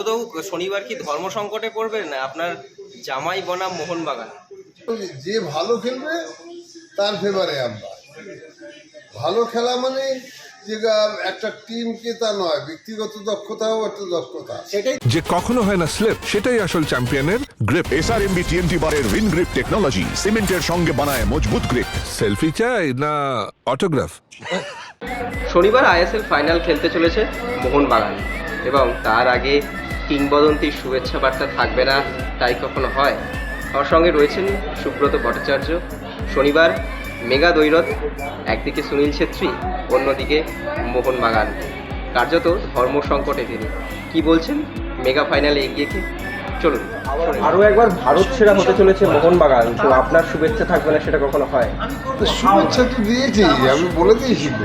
সুব্রতবাবু শনিবার কি ধর্ম সংকটে পড়বেন? না আপনার জামাই বনাম মোহনবাগান। যে ভালো খেলবে তার ফেভারে আমরা। ভালো খেলা মানে যে একটা টিমকে তা নয় ব্যক্তিগত দক্ষতাও একটা দক্ষতা। যে কখনো হয় না স্লিপ সেটাই আসল চ্যাম্পিয়নের গ্রিপ এসআরএমবি টিএমটি বারের উইন গ্রিপ টেকনোলজি সিমেন্টের সঙ্গে বানায় মজবুত গ্রিপ সেলফি চাই না অটোগ্রাফ শনিবার আইএসএল ফাইনাল খেলতে চলেছে মোহনবাগান। এবং তার আগে কিংবদন্তির শুভেচ্ছা বার্তা থাকবে না তাই কখনো হয়? আমার সঙ্গে রয়েছেন সুব্রত ভট্টাচার্য। শনিবার মেগা দৈরথ একদিকে সুনীল ছেত্রী অন্যদিকে মোহন মোহনবাগান কার্যত ধর্ম সংকটে তিনি। কি বলছেন? মেগা ফাইনালে এগিয়ে কি? চলুন আরও একবার ভারত সেরা হতে চলেছে মোহনবাগান তো আপনার শুভেচ্ছা থাকবে না সেটা কখনো হয়? তো শুভেচ্ছা তো দিয়েছি আমি বলে দিয়েছি তো।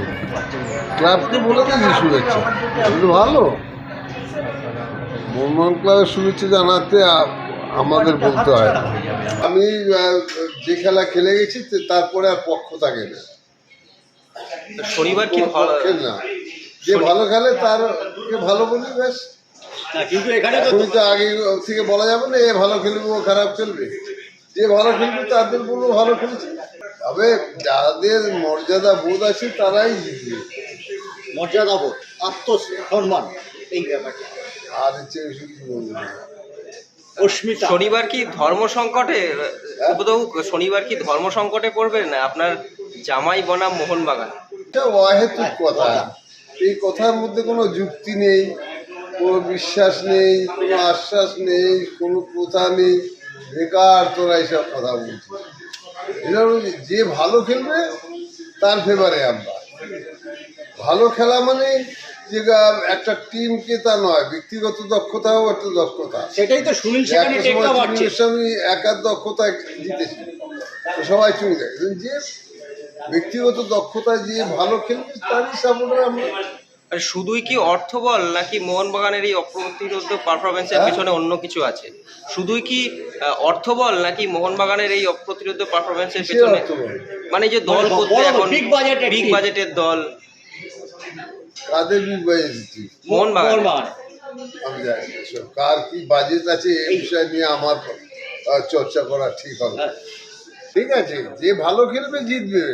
ক্লাবকে বলে দিয়েছি শুভেচ্ছা। ভালো। মোহনবাগান ক্লাবের শুভেচ্ছা জানাতে আমাদের বলতে হয়। আমি যে খেলা খেলে গেছি তারপরে আর পক্ষ থাকে না। শনিবার কি না। যে ভালো খেলে তার কে ভালো বলি ব্যাস। কিন্তু এখানে তো তুমি তো আগে থেকে বলা যাবে না এ ভালো খেলবে ও খারাপ খেলবে। যে ভালো খেলবে তাদের বলব ভালো খেলেছে। তবে যাদের মর্যাদা বোধ আছে তারাই জিতবে। মর্যাদা বোধ আত্মসম্মান এই ব্যাপারটা। আর হচ্ছে বেশি কিছু বলব না। অস্মিতা। শনিবার কি ধর্ম সংকটে সুব্রতবাবু শনিবার কি ধর্ম সংকটে পড়বেন না আপনার জামাই বনাম মোহনবাগান এটা অহেতুক কথা। এই কথার মধ্যে কোনো যুক্তি নেই কোনো বিশ্বাস নেই কোনো আশ্বাস নেই কোনো কথা নেই। বেকার তোরা এইসব কথা বলছিস। এটা যে- যে ভালো খেলবে তার ফেভারে আমরা। ভালো খেলা মানে যে একটা টিমকে তা নয় ব্যক্তিগত দক্ষতাও একটা দক্ষতা। সেটাই তো সুনীল সেখানে টেক্কা মারছে। টিমের একার দক্ষতা জিতেছি। সবাই দেয়। কিন্তু যে ব্যক্তিগত দক্ষতা যে ভালো খেলবে তারই সাপোর্টার আমরা আর শুধুই কি অর্থবল নাকি মোহনবাগানের এই অপ্রতিরোধ পারফরমেন্সের হ্যাঁ? পিছনে অন্য কিছু আছে? শুধুই কি অর্থবল নাকি মোহনবাগানের এই অপ্রতিরোধ পারফরমেন্সের পেছনে? মানে যে দল করতে বড় এখন বিগ বাজেটের দল। কাদের বাজেট দিচ্ছি মোহনবাগান মোহনবাগান। আমি জানি কার কি বাজেট আছে এই বিষয় নিয়ে আমার চর্চা করা ঠিক হবে না। ঠিক আছে যে ভালো খেলবে জিতবে।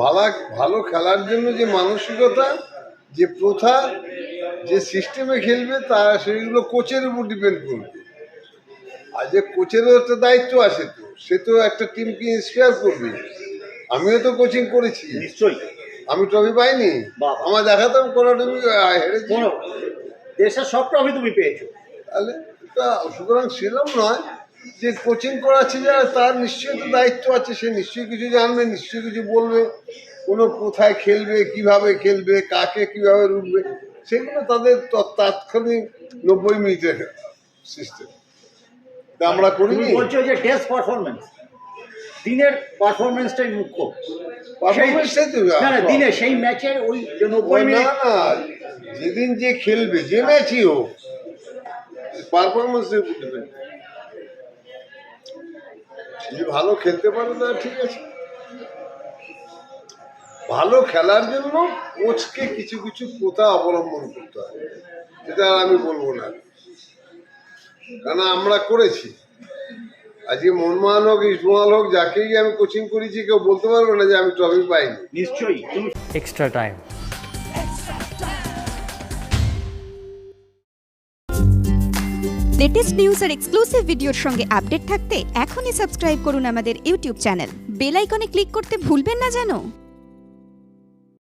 ভালো ভালো খেলার জন্য যে মানসিকতা যে প্রথা যে সিস্টেমে খেলবে তা সেগুলো কোচের উপর ডিপেন্ড করবে। আর যে কোচেরও একটা দায়িত্ব আছে তো সে তো একটা টিমকে ইন্সপায়ার করবে। আমিও তো কোচিং করেছি। নিশ্চয়ই। আমি ট্রফি পাইনি। আমার দেখাতাম কোনো ট্রফি হেরেছি। কোনো দেশের সব ট্রফি তুমি পেয়েছ। তাহলে তা সুতরাং সেরকম নয় যে কোচিং করাচ্ছে যারা তার নিশ্চয়ই তো দায়িত্ব আছে সে নিশ্চয়ই কিছু জানবে নিশ্চয়ই কিছু বলবে। কোনো কোথায় খেলবে কীভাবে খেলবে কাকে কীভাবে রুখবে সেগুলো তাদের তাৎক্ষণিক নব্বই মিনিটের সিস্টেম আমরা করিনি? বলছো যে টেস্ট পারফরমেন্স দিনের পারফরমেন্সটাই মুখ্য। দিনে সেই ম্যাচের ওই না যেদিন যে খেলবে যে ম্যাচই হোক পারফরমেন্স যে ভালো খেলতে পারে না ঠিক আছে। ভালো খেলার জন্য কোচকে কিছু কিছু প্রথা অবলম্বন করতে হয়। এটা আর আমি বলব না। কারণ আমরা করেছি। আজকে মনমোহন হোক ইসমাল হোক যাকেই আমি কোচিং করেছি কেউ বলতে পারব না যে আমি ট্রফি পাইনি। নিশ্চয়ই extra time time. Latest news আর এক্সক্লুসিভ ভিডিওর সঙ্গে আপডেট থাকতে এখনই সাবস্ক্রাইব করুন আমাদের ইউটিউব চ্যানেল বেল আইকনে ক্লিক করতে ভুলবেন না যেন।